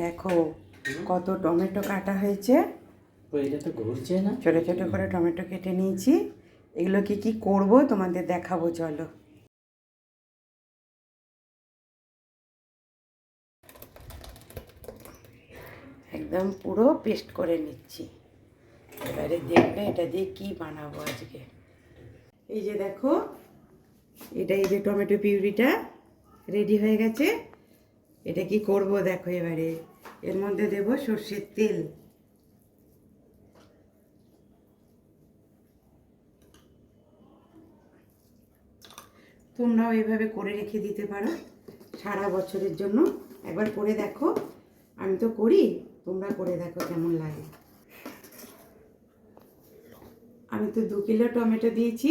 দেখো কত টমেটো কাটা হয়েছে। ও এটা তো ঘুরছে না? ছোট ছোট করে টমেটো কেটে নিয়েছি। এগুলো কি কি করব তোমাদের দেখাবো চলো। একদম পুরো পেস্ট করে নিচ্ছি। এবারে দেখবে এটা দিয়ে কি বানাবো আজকে। এই যে দেখো এটা এই যে টমেটো পিউরিটা রেডি হয়ে গেছে। এটা কি করব দেখো এবারে। এর মধ্যে দেব সর্ষের তেল। তোমরাও এভাবে করে রেখে দিতে পারো সারা বছরের জন্য। একবার করে দেখো। আমি তো করি, তোমরা করে দেখো কেমন লাগে। আমি তো দু কিলো টমেটো দিয়েছি,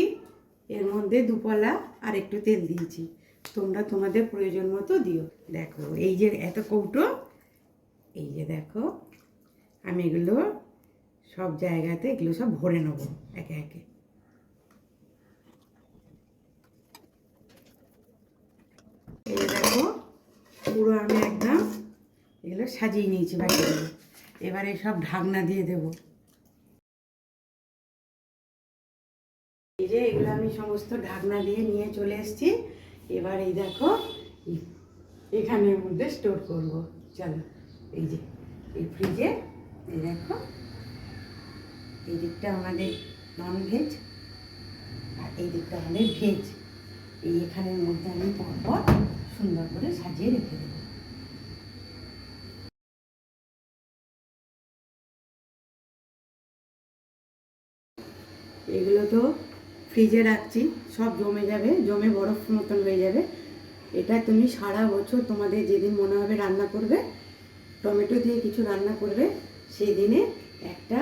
এর মধ্যে দুপলা আর একটু তেল দিয়েছি। তোমরা তোমাদের প্রয়োজন মতো দিও। দেখো, এই যে এত কৌটো, এই যে দেখো, আমি এগুলো সব জায়গাতে এগুলো সব ভরে নেব একে একে। এই দেখো, পুরো আমি একদম এগুলো সাজিয়ে নিয়েছি বাকিগুলো এবারে সব ঢাকনা দিয়ে দেব। এই যে এগুলো আমি সমস্ত ঢাকনা দিয়ে নিয়ে চলে এসেছি। এবার এই দেখো এখানের মধ্যে স্টোর করব। চলো, এই যে, এই ফ্রিজে এই দেখো, এই দিকটা আমাদের নন ভেজ আর এই দিকটা আমাদের ভেজ এই এখানের মধ্যে আমি পরপর সুন্দর করে সাজিয়ে রেখে দেবো। এগুলো তো ফ্রিজে রাখছি, সব জমে যাবে, জমে বরফ মতন হয়ে যাবে। এটা তুমি সারা বছর তোমাদের যেদিন মনে হবে রান্না করবে, টমেটো দিয়ে কিছু রান্না করবে, সেই দিনে একটা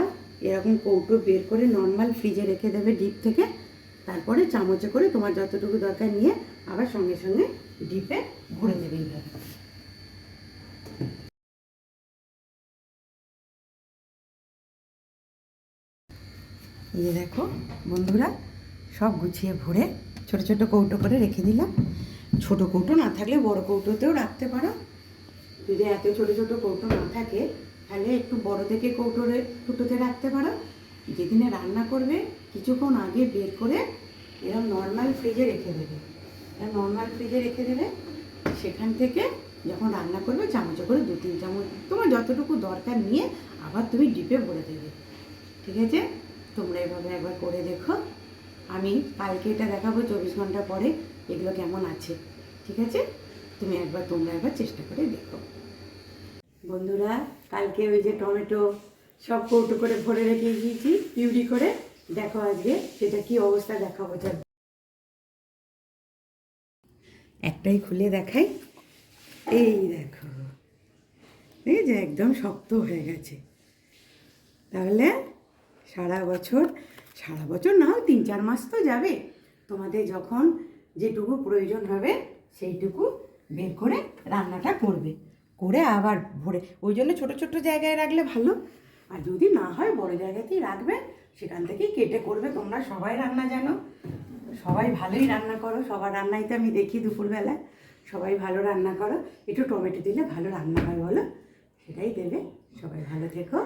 এরকম কৌটো বের করে নর্মাল ফ্রিজে রেখে দেবে ডিপ থেকে, তারপরে চামচে করে তোমার যতটুকু দরকার নিয়ে আবার সঙ্গে সঙ্গে ডিপে ভরে দেবে দেখো বন্ধুরা সব গুছিয়ে ভরে ছোট ছোট কৌটো করে রেখে দিলাম। ছোট কৌটো না থাকলে বড় কৌটোতেও রাখতে পারো। যদি এত ছোট ছোট কৌটো না থাকে, তাহলে একটু বড় থেকে কৌটোরে ফুটোতে রাখতে পারো। যেদিনে রান্না করবে, কিছুক্ষণ আগে বের করে এরকম নর্মাল ফ্রিজে রেখে দেবে। এরকম নর্মাল ফ্রিজে রেখে দেবে। সেখান থেকে যখন রান্না করবে, চামচ করে দু তিন চামচ, তোমার যতটুকু দরকার নিয়ে আবার তুমি ডিপে ভরে দেবে। ঠিক আছে? তোমরা এভাবে একবার করে দেখো। আমি কালকে এটা দেখাবো চব্বিশ ঘণ্টা পরে এগুলো কেমন আছে, ঠিক আছে? তুমি একবার, তোমরা একবার চেষ্টা করে দেখো। বন্ধুরা, কালকে ওই যে টমেটো সব কৌটো করে ভরে রেখে দিয়েছি, পিউরি করে। দেখো আজকে সেটা কি অবস্থা দেখাবো, চল। একটাই খুলে দেখাই। এই দেখো, এই যে একদম শক্ত হয়ে গেছে। তাহলে সারা বছর সারা বছর না তিন চার মাস তো যাবে। তোমাদের যখন যেটুকু প্রয়োজন হবে সেইটুকু বের করে রান্নাটা করবে। করে আবার ভরে, ওই জন্য ছোটো ছোটো জায়গায় রাখলে ভালো। আর যদি না হয় বড় জায়গাতেই রাখবে, সেখান থেকেই কেটে করবে। তোমরা সবাই রান্না জানো, সবাই ভালোই রান্না করো। সবার রান্নাই তো আমি দেখি দুপুরবেলা। সবাই ভালো রান্না করো। একটু টমেটো দিলে ভালো রান্না হয় বলো? সেটাই দেবে। সবাই ভালো থেকো।